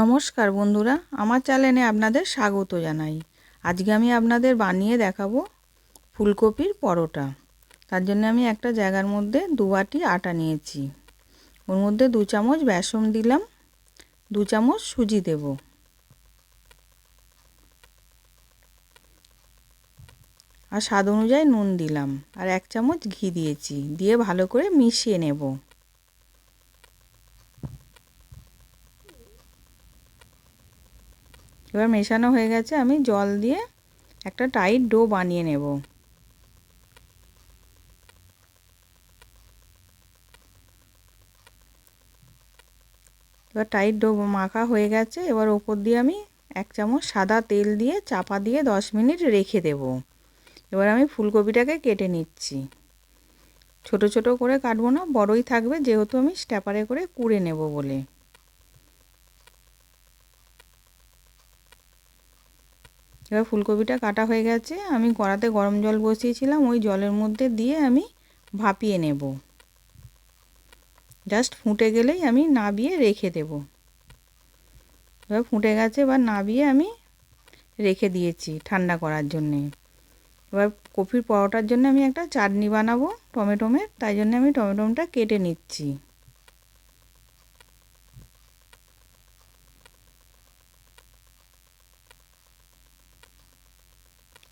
নমস্কার বন্ধুরা, আমার চ্যানেলে আপনাদের স্বাগত জানাই। আজকে আমি আপনাদের বানিয়ে দেখাবো ফুলকপির পরোটা। তার জন্য আমি একটা জায়গার মধ্যে দু বাটি আটা নিয়েছি। ওর মধ্যে দু চামচ বেসন দিলাম, দু চামচ সুজি দেব। আর স্বাদ অনুযায়ী নুন দিলাম, আর এক চামচ ঘি দিয়েছি, দিয়ে ভালো করে মিশিয়ে নেব। এবার মেশানো হয়ে গেছে, আমি জল দিয়ে একটা টাইট ডো বানিয়ে নেব। এবার টাইট ডো মাখা হয়ে গেছে, এবার ওপর দিয়ে আমি এক চামচ সাদা তেল দিয়ে চাপা দিয়ে দশ মিনিট রেখে দেব। এবার আমি ফুলকপিটাকে কেটে নিচ্ছি। ছোট ছোট করে কাটবো না, বড়ই থাকবে, যেহেতু আমি স্ট্যাপারে করে কুড়ে নেব বলে। এবার ফুলকপিটা কাটা হয়ে গেছে। আমি কড়াতে গরম জল বসিয়েছিলাম, ওই জলের মধ্যে দিয়ে আমি ভাপিয়ে নেব। জাস্ট ফুটে গেলেই আমি নাবিয়ে রেখে দেব। এবার ফুটে গেছে, এবার নাবিয়ে আমি রেখে দিয়েছি ঠান্ডা করার জন্যে। এবার কপির পরোটার জন্য আমি একটা চাটনি বানাবো টমেটোমের, তাই জন্য আমি টমেটোমটা কেটে নিচ্ছি।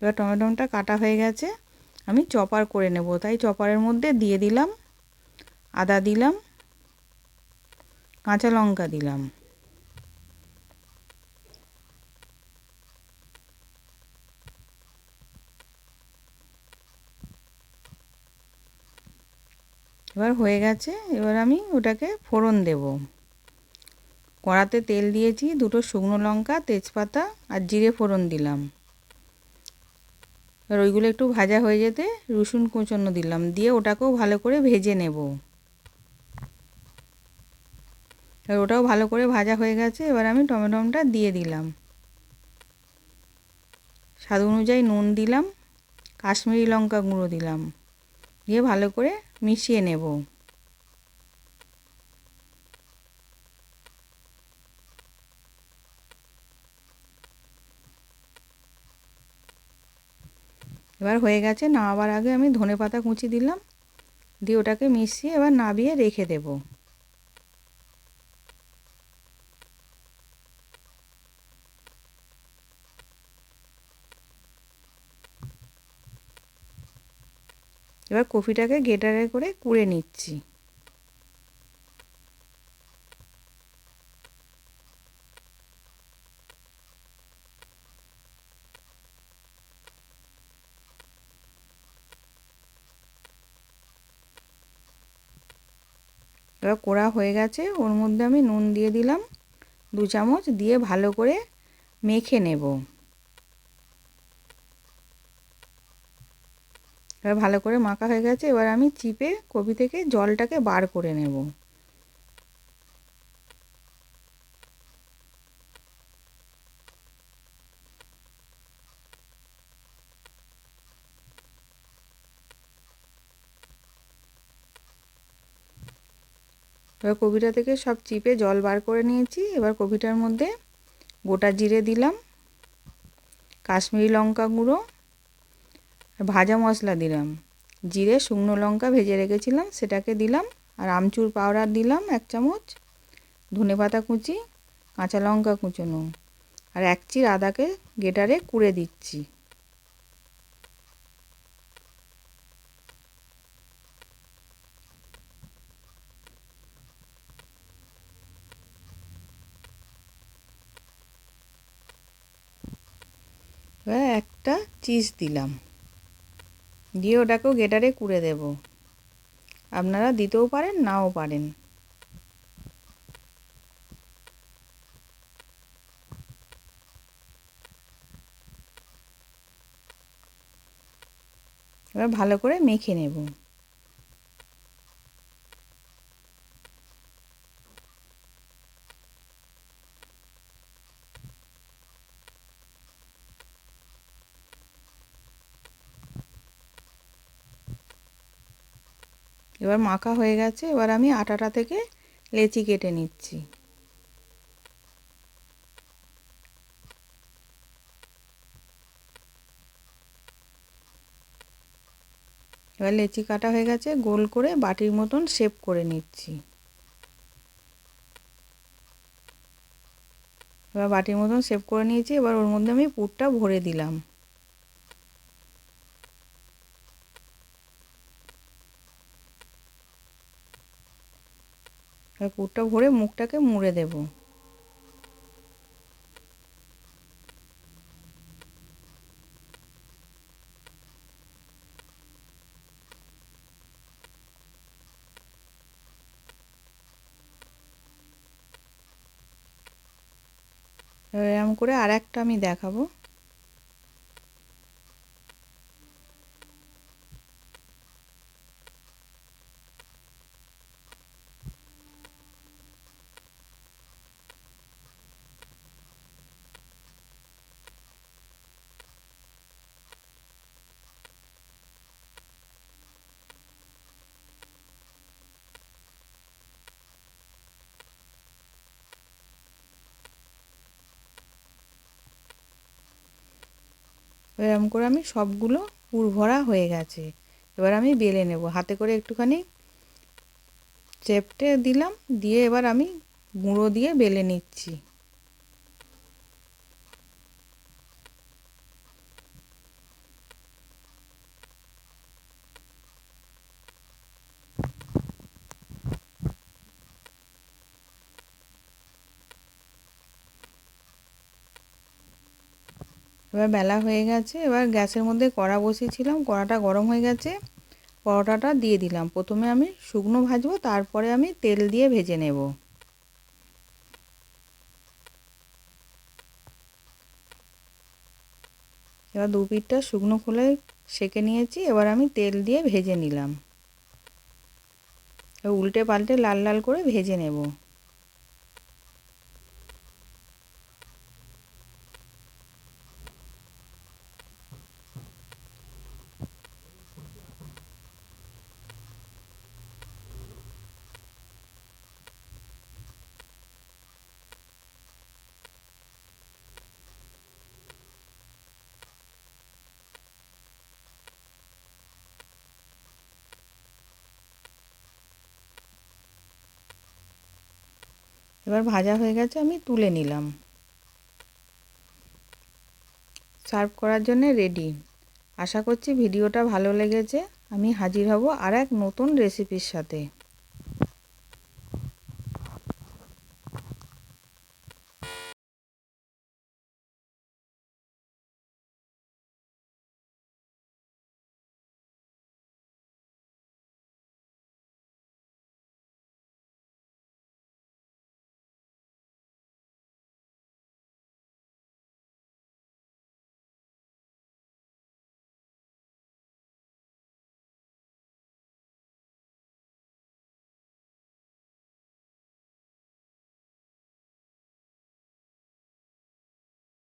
এবার টমেটোটা কাটা হয়ে গেছে, আমি চপার করে নেব। তাই চপারের মধ্যে দিয়ে দিলাম, আদা দিলাম, কাঁচা লঙ্কা দিলাম। এবার হয়ে গেছে, এবার আমি ওটাকে ফোড়ন দেব। কড়াতে তেল দিয়েছি, দুটো শুকনো লঙ্কা, তেজপাতা আর জিরে ফোড়ন দিলাম। এবার ওইগুলো একটু ভাজা হয়ে যেতে রসুন কুচনো দিলাম। দিয়ে ওটাকেও ভালো করে ভেজে নেব। এবার ওটাও ভালো করে ভাজা হয়ে গেছে, এবার আমি টমেটোমটা দিয়ে দিলাম। স্বাদ অনুযায়ী নুন দিলাম, কাশ্মীরি লঙ্কা গুঁড়ো দিলাম। দিয়ে ভালো করে মিশিয়ে নেব। এবার হয়ে গেছে, নামাবার আগে আমি ধনে পাতা কুচি দিলাম, দিয়ে ওটাকে মিশিয়ে এবার নাবিয়ে রেখে দেব। এবার কফিটাকে গেটারে করে কুড়ে নিচ্ছি। এবার কোড়া হয়ে গেছে, ওর মধ্যে আমি নুন দিয়ে দিলাম, দু চামচ দিয়ে ভালো করে মেখে নেব। এবার ভালো করে মাখা হয়ে গেছে, এবার আমি চিপে কপি থেকে জলটাকে বার করে নেব। এবার কপিটা থেকে সব চিপে জল বার করে নিয়েছি। এবার কপিটার মধ্যে গোটা জিরে দিলাম, কাশ্মীরি লঙ্কা গুঁড়ো ভাজা মশলা দিলাম। জিরে, শুকনো লঙ্কা ভেজে রেখেছিলাম, সেটাকে দিলাম, আর আমচুর পাউডার দিলাম এক চামচ, ধনে পাতা কুচি, কাঁচা লঙ্কা কুচোনো, আর এক চির আদাকে গেটারে কুড়ে দিচ্ছি। এবার একটা চিজ দিলাম। দিয়ে ওটাকেও গেটারে কুড়ে দেব। আপনারা দিতেও পারেন, নাও পারেন। এবার ভালো করে মেখে নেব। এবার মাখা হয়ে গেছে, এবার আমি আটাটা থেকে লেচি কেটে নিচ্ছি। এবার লেচি কাটা হয়ে গেছে, গোল করে বাটির মতন শেপ করে নিচ্ছি। এবার বাটির মতন শেপ করে নিয়েছি, এবার ওর মধ্যে আমি পুরটা ভরে দিলাম। এবার ভরে মুখটাকে মুড়ে দেবো। এরকম করে আর একটা আমি দেখাবো। এরকম করে আমি সবগুলো পুর ভরা হয়ে গেছে। এবার আমি বেলে নেব। হাতে করে একটুখানি চেপটে দিলাম, দিয়ে এবার আমি গুঁড়ো দিয়ে বেলে নিচ্ছি। এবার বেলা হয়ে গেছে, এবার গ্যাসের মধ্যে কড়া বসিয়েছিলাম, কড়াটা গরম হয়ে গেছে। পরোটাটা দিয়ে দিলাম। প্রথমে আমি শুকনো ভাজবো, তারপরে আমি তেল দিয়ে ভেজে নেব। এবার দু পিঠটা শুকনো খোলে সেকে নিয়েছি, এবার আমি তেল দিয়ে ভেজে নিলাম। উল্টে পাল্টে লাল লাল করে ভেজে নেব। এবার ভাজা হয়ে গেছে, আমি তুলে নিলাম। সার্ভ করার জন্য রেডি আশা করছি ভিডিওটা ভালো লেগেছে। আমি হাজির হব আর এক নতুন রেসিপির সাথে।